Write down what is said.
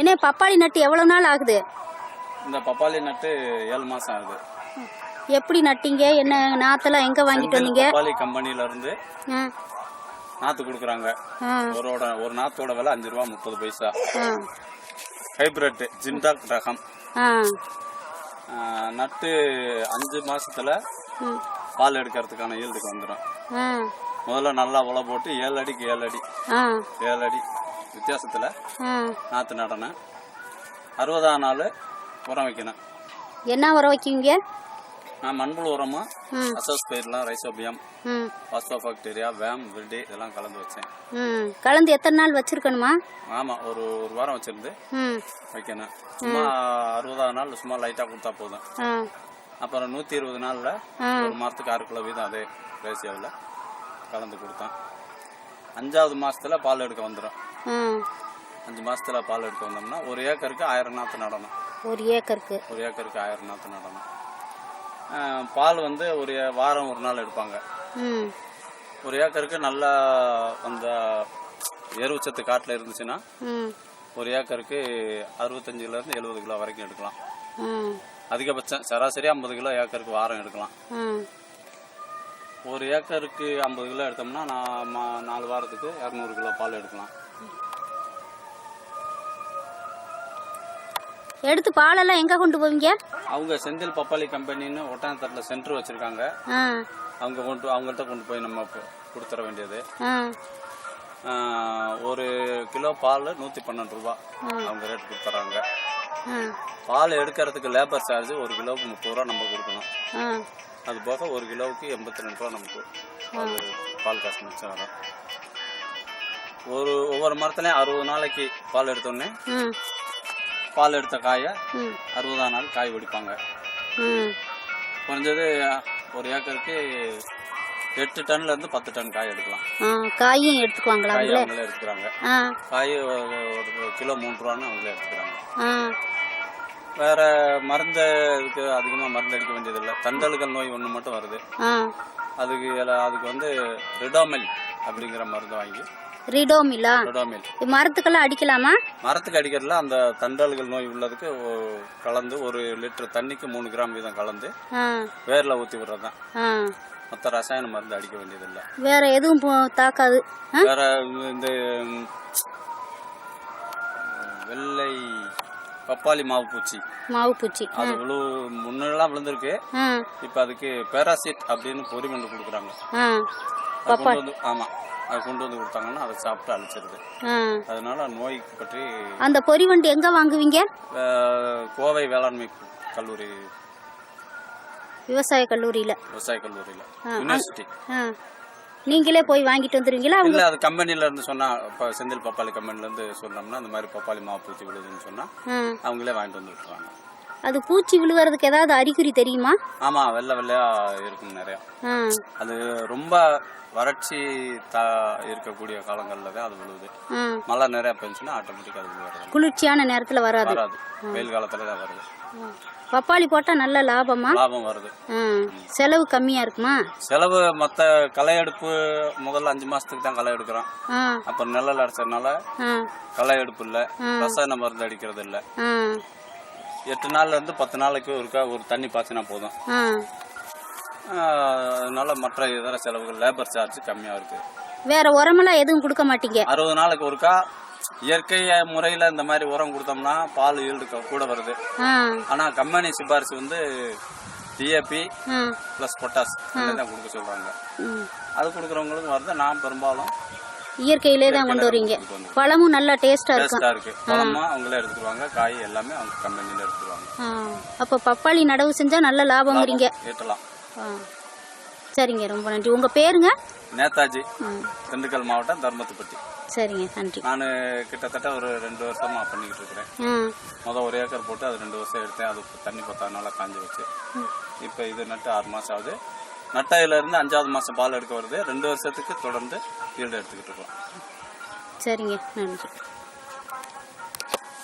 என்ன பப்பாளி நட்டு எவ்வளோ நாள் ஆகுது? இந்த பப்பாளி நட்டு ஏழு மாசம் ஆகுது. எப்படி நட்டீங்க? என்ன நாத்தெல்லாம் எங்கே வாங்கிட்டு வந்தீங்க? பப்பாளி கம்பெனில இருந்து நாத்து கொடுக்குறாங்க. ஒரோட ஒரு நாத்தோட விலை அஞ்சு ரூபா முப்பது பைசா. ஹைபிரிட் ஜிண்டாக் ரகம். நட்டு அஞ்சு மாசத்துல பால் எடுக்கிறதுக்கான ஈல்டுக்கு வந்துடும் முதல்ல நல்லா உழை போட்டு ஏழு அடிக்கு ஏழு அடி. ஏழு அடி வித்தியாசத்துல நாற்று நடணும். அறுபதாம் நாள் உரம் வைக்கணும். என்ன உரம் வைக்குவீங்க நான் மண்புழு உரமும் அசோஸ் பயிரெலாம் ரைசோபியம் பாஸ்போபாக்டீரியா வேம் வில்டி இதெல்லாம் கலந்து வச்சேன். கலந்து எத்தனை நாள் வச்சிருக்கணுமா? ஆமாம் ஒரு ஒரு வாரம் வச்சிருந்து வைக்கணும். சும்மா அறுபதாம் நாள் சும்மா லைட்டாக கொடுத்தா போதும். அப்புறம் நூற்றி இருபது நாளில் ஒரு மாதத்துக்கு ஆறு கிலோ வீதம் அதே ரேசியோவில் கலந்து கொடுத்தேன். அஞ்சாவது மாசத்துல பால் எடுக்க வந்துடும் அஞ்சு மாசத்துல பால் எடுக்க வந்தோம்னா ஒரு ஏக்கருக்கு ஆயிரம் நாற்று நடணும். ஒரு ஏக்கருக்கு. ஒரு ஏக்கருக்கு ஆயிரம் நாற்று நடணும். பால் வந்து ஒரு வாரம் ஒரு நாள் எடுப்பாங்க. ஒரு ஏக்கருக்கு நல்லா அந்த எருவுச்சத்து காட்டில் இருந்துச்சுன்னா ஒரு ஏக்கருக்கு அறுபத்தஞ்சிலேருந்து எழுபது கிலோ வரைக்கும் எடுக்கலாம். அதிகபட்சம் சராசரி ஐம்பது கிலோ ஏக்கருக்கு வாரம் எடுக்கலாம். ஒரு ஏக்கருக்கு ஐம்பது கிலோ எடுத்தோம்னா நான் நாலு வாரத்துக்கு இரநூறு கிலோ பால் எடுக்கலாம். எடுத்து பாலெல்லாம் எங்கே கொண்டு போவீங்க? அவங்க செந்தில் பப்பாளி கம்பெனின்னு ஒட்டனத்தட்டில் சென்டர் வச்சுருக்காங்க. அவங்க கொண்டு அவங்கள்ட்ட கொண்டு போய் நம்ம கொடுத்துற வேண்டியது. ஒரு கிலோ பால் நூற்றி பன்னெண்டு ரூபா. அவங்க ரேட் கொடுத்துறாங்க. பால் எடுக்கிறதுக்கு லேபர் சார்ஜ் ஒரு கிலோவுக்கு முப்பது ரூபா நம்ம கொடுக்கணும். அது போக ஒரு கிலோவுக்கு எண்பத்தி ரெண்டு ரூபா நமக்கு. பால் பால் காசு மிச்சம் வரும். ஒரு ஒவ்வொரு மரத்துலையும் அறுபது நாளைக்கு பால் எடுத்தோடனே பால் எடுத்த காயை அறுபதாம் நாள் காய் வெடிப்பாங்க. குறைஞ்சது ஒரு ஏக்கருக்கு எட்டு டன்ல இருந்து பத்து டன் காய் எடுக்கலாம். காயும் எடுத்துக்குவாங்களா அவங்களே? எடுத்துக்கிறாங்க. காய் ஒரு கிலோ மூணு ரூபான்னு அவங்களே எடுத்துக்கிறாங்க. வேற மருந்து இதுக்கு அதிகமாக மருந்து அடிக்க வேண்டியதில்லை. தண்டல்கள் நோய் ஒன்று மட்டும் வருது. அதுக்கு அதுக்கு வந்து ரிடோமில் அப்படிங்கிற மருந்து வாங்கி. ரிடோமிலா? ரிடோமில். மரத்துக்கெல்லாம் அடிக்கலாமா? மரத்துக்கு அடிக்கிறதுல அந்த தண்டல்கள் நோய் உள்ளதுக்கு ஒ- கலந்து ஒரு லிட்டர் தண்ணிக்கு மூணு கிராம் வீதம் கலந்து ஆ. வேரில் ஊற்றி விடுறது தான். ஆ. மற்ற ரசாயன மருந்து அடிக்க வேண்டியதில்லை. வேற எதுவும் போ- தாக்காது? ஆ? வேற இந்த ம், வெள்ளை பப்பாளி மாவு பூச்சி. மாவு பூச்சி. அது விழு முன்னெல்லாம் விழுந்திருக்கு. இப்போ அதுக்கு பேராசிட் அப்படின்னு பொறி கொடுக்குறாங்க. கொண்டு வந்து ஆமா. அது கொண்டு வந்து கொடுத்தாங்கன்னா அதை சாப்பிட்டு அழிச்சிருது. அதனால நோய் பற்றி அந்த பொறி வண்டி எங்க வாங்குவீங்க? கோவை வேளாண்மை கல்லூரி. விவசாய கல்லூரியில. விவசாய கல்லூரியில். யூனிவர்சிட்டி நீங்களே போய் வாங்கிட்டு வந்துருவீங்களா? அவங்க இல்ல அது கம்பெனில இருந்து சொன்னா இப்போ செந்தில் பப்பாளி கம்பெனில இருந்து சொன்னோம்னா இந்த மாதிரி பப்பாளி மாவு பூச்சி விழுதுன்னு சொன்னா அவங்களே வாங்கிட்டு வந்து விட்டுருவாங்க. அது பூச்சி விழுவறதுக்கு ஏதாவது அறிகுறி தெரியுமா? ஆமா வெள்ளை வெள்ளையா இருக்கும் நிறையா. அது ரொம்ப வறட்சி த இருக்கக்கூடிய காலங்களில் தான் அது விழுவுது மழை நிறையா பெஞ்சுன்னா ஆட்டோமேட்டிக்காக அது விழுவாது குளிர்ச்சியான நேரத்துல வராது. வராது. வெயில் காலத்துல தான் வருது. பப்பாளி போட்டா நல்ல லாபமா? லாபம் வருது. செலவு கம்மியா இருக்குமா? செலவு மற்ற களை எடுப்பு முதல்ல அஞ்சு மாசத்துக்கு தான் களை எடுக்கிறோம். அப்புறம் நெல்லல் அடிச்சதுனால களை எடுப்பு இல்லை. ரசாயன மருந்து அடிக்கிறது இல்லை. எட்டு நாள்ல இருந்து பத்து நாளைக்கு ஒருக்கா ஒரு தண்ணி பாய்ச்சினா போதும். அதனால மற்ற இதர செலவுகள் லேபர் சார்ஜ் கம்மியா இருக்கு. வேற உரமெல்லாம் எதுவும் கொடுக்க மாட்டீங்க? அறுபது நாளைக்கு ஒருக்கா இயற்கை முறையில இந்த மாதிரி உரம் கொடுத்தோம்னா பால் ஈல்டு கூட வருது. ஆனா கம்பெனி சிபாரிசு வந்து டிஏபி பிளஸ் பொட்டாஸ் தான் கொடுக்க சொல்றாங்க. அது கொடுக்குறவங்களுக்கும் வருது. நான் பெரும்பாலும் இயற்கையிலே தான் கொண்டு வரீங்க. பழமும் நல்லா டேஸ்டா இருக்கு? பழமா அவங்களே எடுத்துக்குவாங்க. காய் எல்லாமே அவங்க கம்பெனில எடுத்துக்குவாங்க. ஆ. அப்போ பப்பாளி நடவு செஞ்சா நல்ல லாபங்கிறீங்க ஏற்றலாம் சரிங்க. ரொம்ப நன்றி. உங்க பேருங்க? நேதாஜி திண்டுக்கல் மாவட்டம் தர்மத்துப்பட்டி. சரிங்க நன்றி. நான் கிட்டத்தட்ட ஒரு ரெண்டு வருஷமா பண்ணிக்கிட்டு இருக்கிறேன். மொதல் ஒரு ஏக்கர் போட்டு அது ரெண்டு வருஷம் எடுத்தேன். அது தண்ணி பத்தாதனால காஞ்சி வச்சு இப்போ இது நட்டு ஆறு மாதம் ஆகுது. நட்டையில இருந்து அஞ்சாவது மாதம் பால் எடுக்க வருது. ரெண்டு வருஷத்துக்கு தொடர்ந்து ஈல்டு எடுத்துக்கிட்டு இருக்கோம். சரிங்க நன்றி.